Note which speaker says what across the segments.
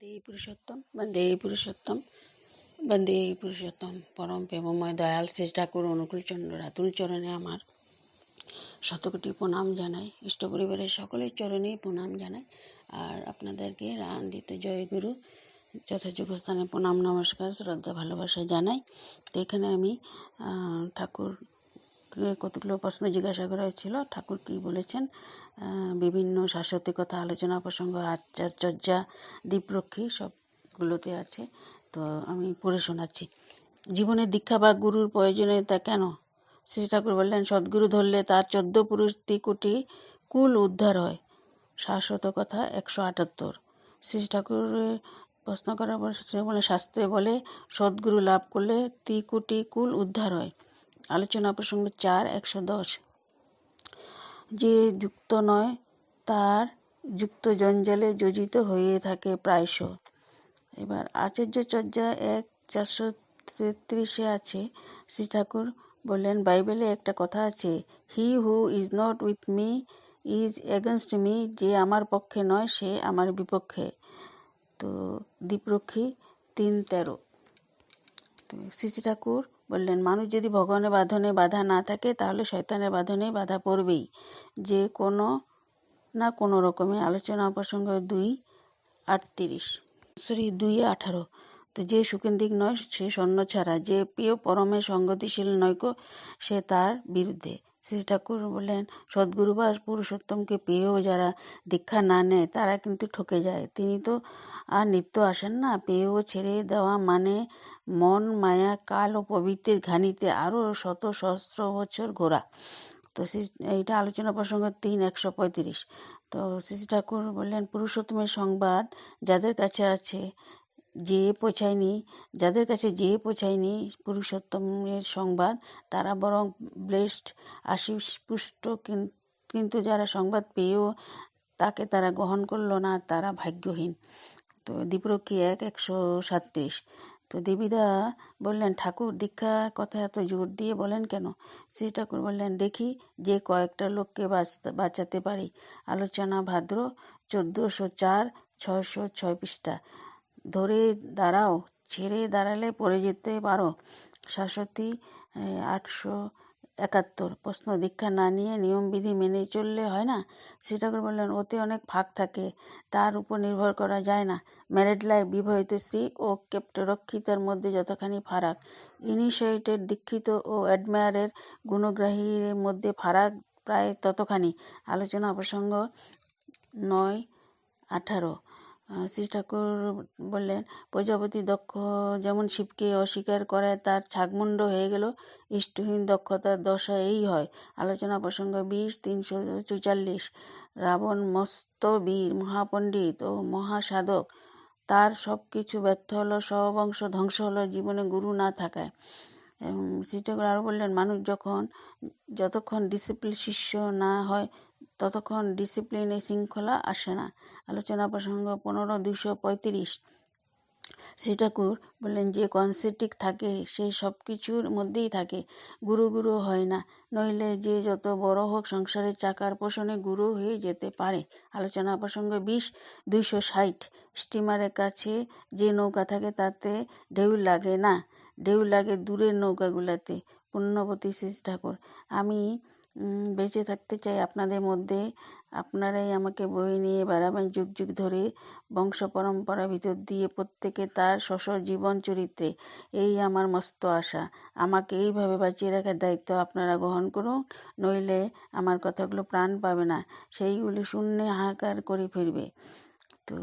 Speaker 1: বন্দে পুরুষোত্তম বন্দে পুরুষোত্তম বন্দে পুরুষোত্তম। পরম প্রেমময়, দয়াল শেষ ঠাকুর অনুকূলচন্দ্র রাতুল চরণে আমার। শতকোটি প্রণাম জানাই, ইষ্ট পরিবারের সকলের চরণেই প্রণাম জানাই। আর আপনাদেরকে রান্দিত জয়গুরু যথাযোগ্য স্থানে প্রণাম, নমস্কার, শ্রদ্ধা, ভালোবাসা জানাই। তো এখানে আমি ঠাকুর কতগুলো প্রশ্ন জিজ্ঞাসা করা হয়েছিল ঠাকুর কি বলেছেন? বিভিন্ন শাশ্বতী কথা আলোচনা প্রসঙ্গ আচার চর্যা দ্বীপরক্ষী সবগুলোতে আছে। তো আমি পড়ে শোনাচ্ছি। জীবনে দীক্ষা বা গুরুর প্রয়োজনীয়তা কেন? শ্রী ঠাকুর বললেন, সদ্গুরু ধরলে তার চোদ্দ পুরুষ কোটি কুল উদ্ধার হয়। শাশ্বত কথা একশো আটাত্তর। শ্রী ঠাকুর প্রশ্ন করার পর বলে, শাস্ত্রে বলে, সদ্গুরু লাভ করলে ত্রিকুটি কুল উদ্ধার হয়। আলোচনা প্রসঙ্গ চার, একশো দশ। যে যুক্ত নয়, তার যুক্ত জঞ্জালে যোজিত হয়ে থাকে প্রায়শ। এবার আচার্য চর্যা এক চারশো তেত্রিশে আছে। শ্রী ঠাকুর বললেন, বাইবেলে একটা কথা আছে he who is not with me is against me যে আমার পক্ষে নয়, সে আমার বিপক্ষে। তো দীপরক্ষী তিন তেরো। তো শ্রী ঠাকুর বললেন, মানুষ যদি ভগবানের বাঁধনে বাধা না থাকে, তাহলে শয়তানের বাঁধনে বাধা পড়বেই। যে কোনো না কোনো রকমে আলোচনা প্রসঙ্গ দুই আটত্রিশ। সরি, দুই আঠারো। তো যে সুকেন্দ্রিক নয়, সে স্বর্ণ ছাড়া। যে প্রিয় পরমে সঙ্গতিশীল নৈক সে তার বিরুদ্ধে। শ্রী ঠাকুর বললেন, সদ্গুরু বা পুরুষোত্তমকে পেয়েও যারা দীক্ষা না নেয়, তারা কিন্তু ঠকে যায়। তিনি তো আর নিত্য আসেন না। পেয়েও ছেড়ে দেওয়া মানে মন, মায়া, কাল ও পবিত্রের ঘানিতে আরও শত সহস্র বছর ঘোরা। তো শ্রী- এইটা আলোচনা প্রসঙ্গ তিন, একশো পঁয়ত্রিশ। তো শ্রী ঠাকুর বললেন, পুরুষোত্তমের সংবাদ যাদের কাছে আছে যে পৌঁছায়নি, যাদের কাছে যে পৌঁছায়নি পুরুষোত্তমের সংবাদ, তারা বরং ব্লেসড আশিস পুষ্ট কিন্তু যারা সংবাদ পেয়েও তাকে তারা গ্রহণ করল না, তারা ভাগ্যহীন। তো দীপরক্ষী এক, একশো সাতত্রিশ। তো দেবীদা বললেন, ঠাকুর, দীক্ষা কথা এত জোর দিয়ে বলেন কেন? শ্রী ঠাকুর বললেন, দেখি যে কয়েকটা লোককে বাঁচাতে পারি। আলোচনা ভাদ্র, চোদ্দোশো চার, ছয়শো ছয় পৃষ্ঠা। ধরে দাঁড়াও, ছেড়ে দাঁড়ালে পড়ে যেতে পারো। শাশ্বতী আটশো একাত্তর। প্রশ্ন, দীক্ষা না নিয়ে নিয়মবিধি মেনে চললে হয় না? শ্রী ঠাকুর বললেন, ওতে অনেক ফাঁক থাকে, তার উপর নির্ভর করা যায় না। ম্যারিড লাইফ, বিবাহিত স্ত্রী ও কেপ্ট রক্ষিতার মধ্যে যতখানি ফারাক, ইনিশিয়েটেড, দীক্ষিত ও অ্যাডমায়ারের গুণগ্রাহীর মধ্যে ফারাক প্রায় ততখানি। আলোচনা প্রসঙ্গ নয়, আঠারো। শ্রী ঠাকুর বললেন, প্রজাপতি দক্ষ যেমন শিবকে অস্বীকার করে তার ছাগমুণ্ড হয়ে গেল, ইষ্টহীন দক্ষতার দশা এই হয়। আলোচনা প্রসঙ্গ বিশ, তিনশো চুচাল্লিশ রাবণ মস্ত বীর, মহাপণ্ডিত ও মহাসাধক। তার সব কিছু ব্যর্থ হলো সবংশ ধ্বংস হলো, জীবনে গুরু না থাকায়। শ্রী ঠাকুর আরও বললেন, মানুষ যখন, যতক্ষণ ডিসিপ্লিন শিষ্য না হয় ততক্ষণ ডিসিপ্লিনে শৃঙ্খলা আসে না। আলোচনা প্রসঙ্গ পনেরো দুশো পঁয়ত্রিশ। শ্রী ঠাকুর বললেন, যে কনসেটিক থাকে, সে সব কিছুর মধ্যেই থাকে। গুরু গুরু হয় না, নইলে যে যত বড় হোক সংসারের চাকার পোষণে গুরু হয়ে যেতে পারে। আলোচনা প্রসঙ্গ বিশ, দুইশো ষাট। স্টিমারের কাছে যে নৌকা থাকে, তাতে ঢেউ লাগে না। ঢেউ লাগে দূরের নৌকাগুলোতে। পুণ্যবতী শ্রী ঠাকুর, আমি বেঁচে থাকতে চাই। আপনাদের মধ্যে আপনারাই আমাকে বয়ে নিয়ে বেড়াবেন যুগ যুগ ধরে বংশ পরম্পরা ভিতর দিয়ে প্রত্যেকে তার শশ জীবন চরিত্রে। এই আমার মস্ত আশা। আমাকে এইভাবে বাঁচিয়ে রাখার দায়িত্ব আপনারা গ্রহণ করুন, নইলে আমার কথাগুলো প্রাণ পাবে না। সেইগুলি শূন্যে হাহাকার করে ফিরবে। তো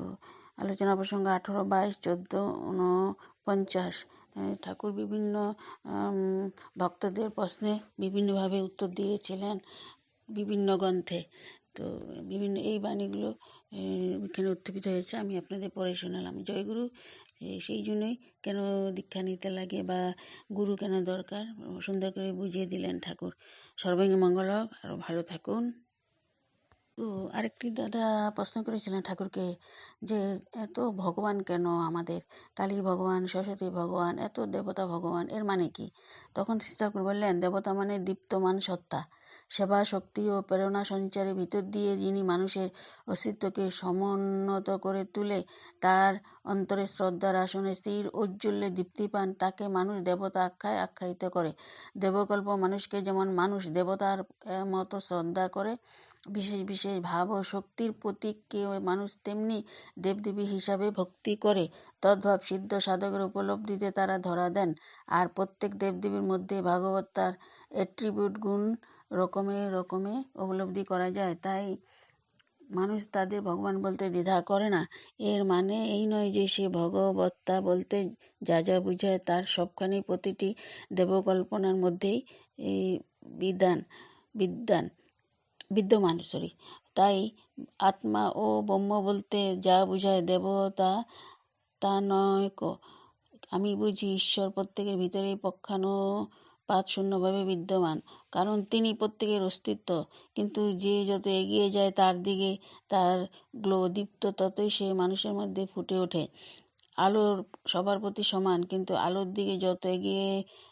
Speaker 1: আলোচনা প্রসঙ্গ আঠেরো, বাইশ, চোদ্দ উনপঞ্চাশ ঠাকুর বিভিন্ন ভক্তদের প্রশ্নে বিভিন্নভাবে উত্তর দিয়েছিলেন বিভিন্ন গ্রন্থে। তো, বিভিন্ন, এই বাণীগুলো এখানে উত্থাপিত হয়েছে, আমি আপনাদের পড়ে শোনালাম। জয়গুরু সেই জন্যই কেন দীক্ষা নিতে লাগে বা গুরু কেন দরকার? সুন্দর করে বুঝিয়ে দিলেন ঠাকুর। সর্বাঙ্গী মঙ্গল হোক আরও ভালো থাকুন। তো আরেকটি দাদা প্রশ্ন করেছিলেন ঠাকুরকে যে, এত ভগবান কেন আমাদের? কালী ভগবান, সরস্বতী ভগবান, এত দেবতা ভগবান, এর মানে কি? তখন শ্রী ঠাকুর বললেন, দেবতা মানে দীপ্তমান সত্তা। সেবা শক্তি ও প্রেরণা সঞ্চারের ভিতর দিয়ে যিনি মানুষের অস্তিত্বকে সমুন্নত করে তুলে, তার অন্তরে শ্রদ্ধার আসনে স্থির ঔজ্জ্বল্যে দীপ্তি পান, তাকে মানুষ দেবতা আখ্যায় আখ্যায়িত করে। দেবকল্প মানুষকে যেমন মানুষ দেবতার মতো শ্রদ্ধা করে, বিশেষ বিশেষ ভাব ও শক্তির প্রতীককে মানুষ তেমনি দেবদেবী হিসাবে ভক্তি করে। তদ্ভাব সিদ্ধ সাধকের উপলব্ধিতে তারা ধরা দেন। আর প্রত্যেক দেবদেবীর মধ্যে ভাগবত তার অ্যাট্রিবিউট গুণ রকমে রকমে উপলব্ধি করা যায়। তাই মানুষ তাদের ভগবান বলতে দ্বিধা করে না। এর মানে এই নয় যে সে ভগবত্তা বলতে যা যা বুঝায় তার সবখানি প্রতিটি দেবকল্পনার মধ্যেই এই বিধান, বিদ্যান, বিদ্যমান সরি তাই আত্মা ও ব্রহ্ম বলতে যা বুঝায় দেবতা, তা নয় আমি বুঝি ঈশ্বর প্রত্যেকের ভিতরেই পক্ষানো পাত শূন্যভাবে বিদ্যমান। কারণ তিনি প্রত্যেকের অস্তিত্ব, কিন্তু যে যত এগিয়ে যায় তার দিকে তার গ্লো দীপ্ত, ততই সে মানুষের মধ্যে ফুটে ওঠে। আলোর সবার প্রতি সমান, কিন্তু আলোর দিকে যত এগিয়ে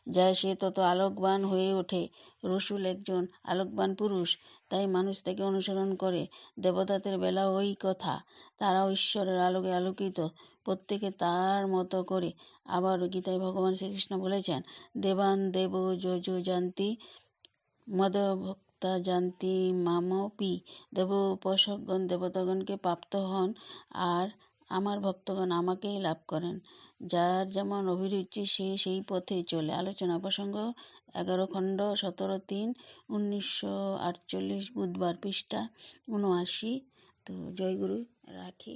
Speaker 1: যায় সে তত আলোকবান হয়ে ওঠে। রসুল একজন আলোকবান পুরুষ, তাই মানুষ তাকে অনুসরণ করে। দেবতাদের বেলা ওই কথা, তারাও ঈশ্বরের আলোকে আলোকিত। প্রত্যেকে তার মতো করে। আবার গীতায় ভগবান শ্রীকৃষ্ণ বলেছেন, দেবান দেব যজু জান্তি, মদভক্তা জান্তি মামপি, দেব উপাসকগণ দেবতাগণকে প্রাপ্ত হন আর আমার ভক্তগণ আমাকেই লাভ করেন। যার যেমন অভিরুচি, সে সেই পথে চলে। আলোচনা প্রসঙ্গ এগারো খণ্ড, সতেরো তিন, উনিশশো আটচল্লিশ বুধবার পৃষ্ঠা উনআশি। তো জয়গুরু, রাখি।